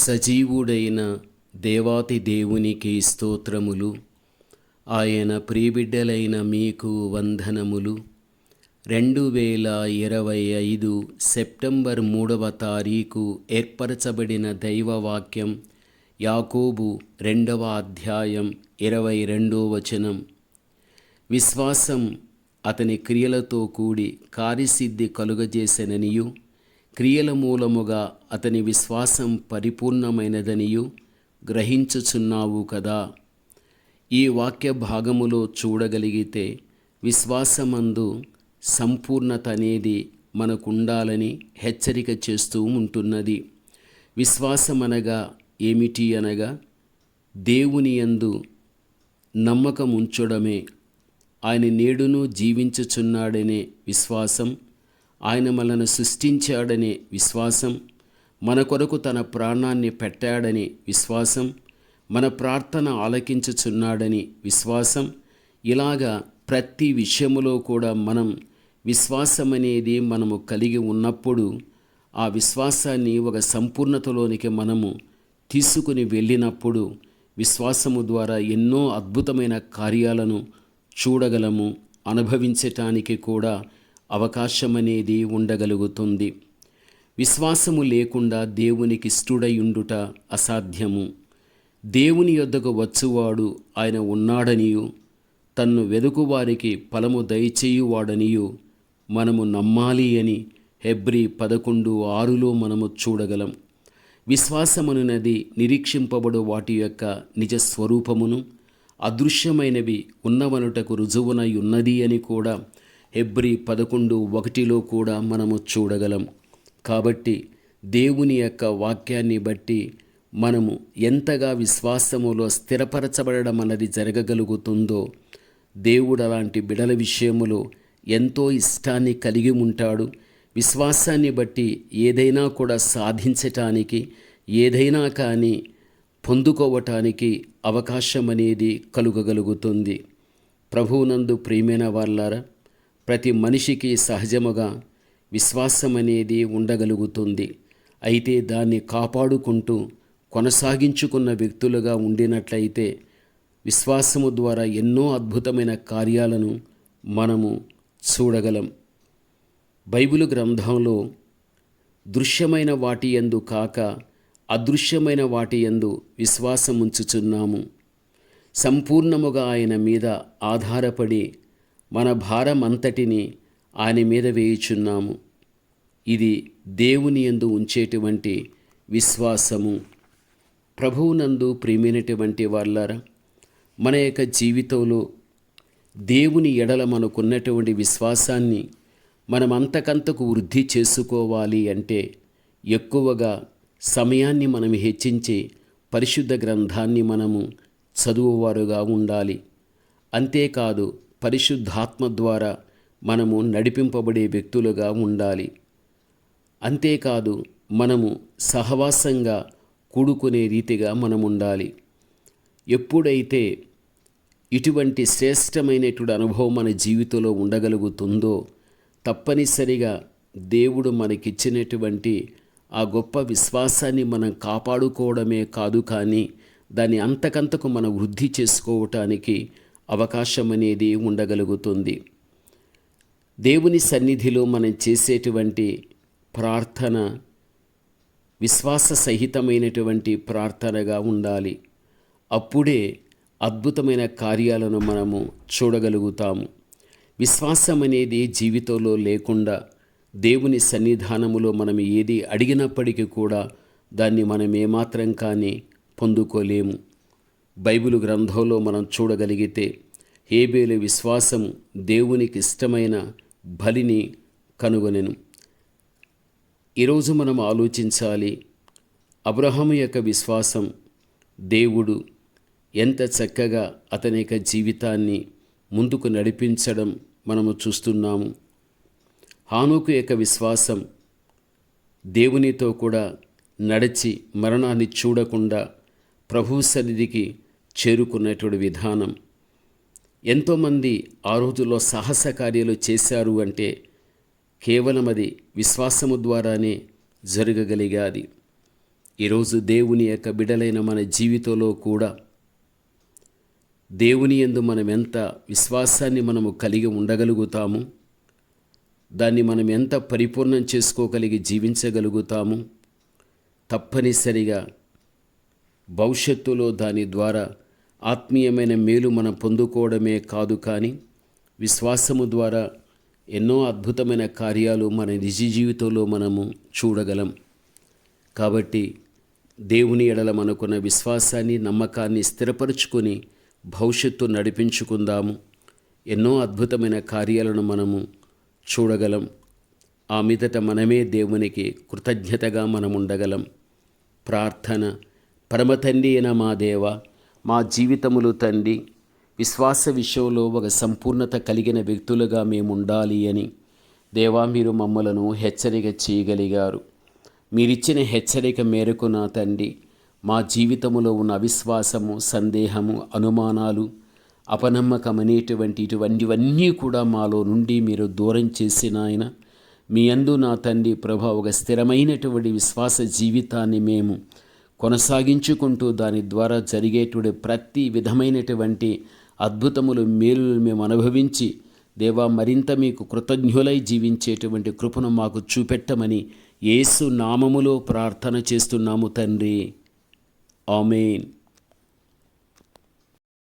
సజీవుడైన దేవాతి దేవునికి స్తోత్రములు. ఆయన ప్రియబిడ్డలైన మీకు వందనములు. రెండు వేల ఇరవై ఐదు సెప్టెంబర్ మూడవ తారీఖు ఏర్పరచబడిన దైవవాక్యం యాకోబు రెండవ అధ్యాయం ఇరవై రెండో వచనం. విశ్వాసం అతని క్రియలతో కూడి కార్యసిద్ధి కలుగజేసెననియు. క్రియల మూలముగా అతని విశ్వాసం పరిపూర్ణమైనదనియు గ్రహించుచున్నావు కదా. ఈ వాక్య భాగములో చూడగలిగితే విశ్వాసమందు సంపూర్ణత అనేది మనకుండాలని హెచ్చరిక చేస్తూ ఉంటున్నది. విశ్వాసమనగా ఏమిటి అనగా దేవుని యందు నమ్మకం ఉంచడమే ఆయన నేడును జీవించుచున్నాడనే విశ్వాసం ఆయన మనను సృష్టించాడనే విశ్వాసం మన కొరకు తన ప్రాణాన్ని పెట్టాడని విశ్వాసం మన ప్రార్థన ఆలకించుచున్నాడని విశ్వాసం. ఇలాగా ప్రతి విషయములో కూడా మనం విశ్వాసం అనేది మనము కలిగి ఉన్నప్పుడు ఆ విశ్వాసాన్ని ఒక సంపూర్ణతలోనికి మనము తీసుకుని వెళ్ళినప్పుడు విశ్వాసము ద్వారా ఎన్నో అద్భుతమైన కార్యాలను చూడగలము అనుభవించటానికి కూడా అవకాశమనేది ఉండగలుగుతుంది. విశ్వాసము లేకుండా దేవునికి ఇష్టడయుండుట అసాధ్యము. దేవుని యొద్దకు వచ్చువాడు ఆయన ఉన్నాడనియు తన్ను వెదుకువారికి ఫలము దయచేయువాడనియు మనము నమ్మాలి అని హెబ్రి పదకొండు ఆరులో మనము చూడగలం. విశ్వాసమనున్నది నిరీక్షింపబడు వాటి యొక్క నిజ స్వరూపమును అదృశ్యమైనవి ఉన్నవనుటకు రుజువునై ఉన్నది అని కూడా హెబ్రి పదకొండు ఒకటిలో కూడా మనము చూడగలం. కాబట్టి దేవుని యొక్క వాక్యాన్ని బట్టి మనము ఎంతగా విశ్వాసములో స్థిరపరచబడడం అన్నది జరగగలుగుతుందో దేవుడు అలాంటి బిడల విషయములో ఎంతో ఇష్టాన్ని కలిగి ఉంటాడు. విశ్వాసాన్ని బట్టి ఏదైనా కూడా సాధించటానికి ఏదైనా కానీ పొందుకోవటానికి అవకాశం అనేది కలుగగలుగుతుంది. ప్రభువునందు ప్రియమైన వాళ్ళారా ప్రతి మనిషికి సహజముగా విశ్వాసం అనేది ఉండగలుగుతుంది. అయితే దాన్ని కాపాడుకుంటూ కొనసాగించుకున్న వ్యక్తులుగా ఉండినట్లయితే విశ్వాసము ద్వారా ఎన్నో అద్భుతమైన కార్యాలను మనము చూడగలం. బైబిల్ గ్రంథంలో దృశ్యమైన వాటి ఎందు కాక అదృశ్యమైన వాటి ఎందు విశ్వాసముంచుచున్నాము. సంపూర్ణముగా ఆయన మీద ఆధారపడి మన భారం అంతటిని ఆయన మీద వేయుచున్నాము. ఇది దేవుని యందు ఉంచేటువంటి విశ్వాసము. ప్రభువునందు ప్రియమైనటువంటి వాళ్ళారా మన యొక్క జీవితంలో దేవుని ఎడల మనకున్నటువంటి విశ్వాసాన్ని మనం అంతకంతకు వృద్ధి చేసుకోవాలి అంటే ఎక్కువగా సమయాన్ని మనం హెచ్చించి పరిశుద్ధ గ్రంథాన్ని మనము చదువువారుగా ఉండాలి. అంతేకాదు పరిశుద్ధాత్మ ద్వారా మనము నడిపింపబడే వ్యక్తులుగా ఉండాలి. అంతేకాదు మనము సహవాసంగా కూడుకునే రీతిగా మనం ఉండాలి ఎప్పుడైతే ఇటువంటి శ్రేష్టమైనటువంటి అనుభవం మన జీవితంలో ఉండగలుగుతుందో తప్పనిసరిగా దేవుడు మనకిచ్చినటువంటి ఆ గొప్ప విశ్వాసాన్ని మనం కాపాడుకోవడమే కాదు కానీ దాన్ని అంతకంతకు మనం వృద్ధి చేసుకోవటానికి అవకాశం అనేది ఉండగలుగుతుంది. దేవుని సన్నిధిలో మనం చేసేటువంటి ప్రార్థన విశ్వాస సహితమైనటువంటి ప్రార్థనగా ఉండాలి. అప్పుడే అద్భుతమైన కార్యాలను మనము చూడగలుగుతాము. విశ్వాసం అనేది జీవితంలో లేకుండా దేవుని సన్నిధానములో మనం ఏది అడిగినప్పటికీ కూడా దాన్ని మనం ఏమాత్రం కానీ పొందుకోలేము. బైబిల్ గ్రంథంలో మనం చూడగలిగితే హేబేలు విశ్వాసం దేవునికి ఇష్టమైన బలిని కనుగొనెను. ఈరోజు మనం ఆలోచించాలి అబ్రహం యొక్క విశ్వాసం దేవుడు ఎంత చక్కగా అతని యొక్క జీవితాన్ని ముందుకు నడిపించడం మనము చూస్తున్నాము. హానుకు యొక్క విశ్వాసం దేవునితో కూడా నడిచి మరణాన్ని చూడకుండా ప్రభు సన్నిధికి చేరుకున్నటువంటి విధానం. ఎంతోమంది ఆ రోజుల్లో సాహస కార్యాలు చేశారు అంటే కేవలం అది విశ్వాసము ద్వారానే జరగగలిగాది. ఈరోజు దేవుని యొక్క బిడలైన మన జీవితంలో కూడా దేవుని యందు మనం ఎంత విశ్వాసాన్ని మనము కలిగి ఉండగలుగుతాము దాన్ని మనం ఎంత పరిపూర్ణం చేసుకోగలిగి జీవించగలుగుతాము తప్పనిసరిగా భవిష్యత్తులో దాని ద్వారా ఆత్మీయమైన మేలు మనం పొందుకోవడమే కాదు కానీ విశ్వాసము ద్వారా ఎన్నో అద్భుతమైన కార్యాలు మన నిజ జీవితంలో మనము చూడగలం. కాబట్టి దేవుని ఎడల మనకున్న విశ్వాసాన్ని నమ్మకాన్ని స్థిరపరుచుకొని భవిష్యత్తు నడిపించుకుందాము. ఎన్నో అద్భుతమైన కార్యాలను మనము చూడగలం. ఆ మీదట మనమే దేవునికి కృతజ్ఞతగా మనం ఉండగలం ప్రార్థన పరమతండి అయిన మా దేవ మా జీవితములు తండ్రి విశ్వాస విషయంలో ఒక సంపూర్ణత కలిగిన వ్యక్తులుగా మేము ఉండాలి అని దేవా మీరు మమ్మలను హెచ్చరిక చేయగలిగారు. మీరిచ్చిన హెచ్చరిక మేరకు నా తండ్రి మా జీవితములో ఉన్న అవిశ్వాసము సందేహము అనుమానాలు అపనమ్మకం అనేటువంటి ఇటువంటివన్నీ కూడా మాలో నుండి మీరు దూరం చేసిన ఆయన మీ అందు నా తండ్రి ప్రభా ఒక స్థిరమైనటువంటి విశ్వాస జీవితాన్ని మేము కొనసాగించుకుంటూ దాని ద్వారా జరిగేటువంటి ప్రతి విధమైనటువంటి అద్భుతములు మేలు మేము అనుభవించి దేవా మరింత మీకు కృతజ్ఞులై జీవించేటువంటి కృపను మాకు చూపెట్టమని యేసు నామములో ప్రార్థన చేస్తున్నాము తండ్రి. ఆమెన్.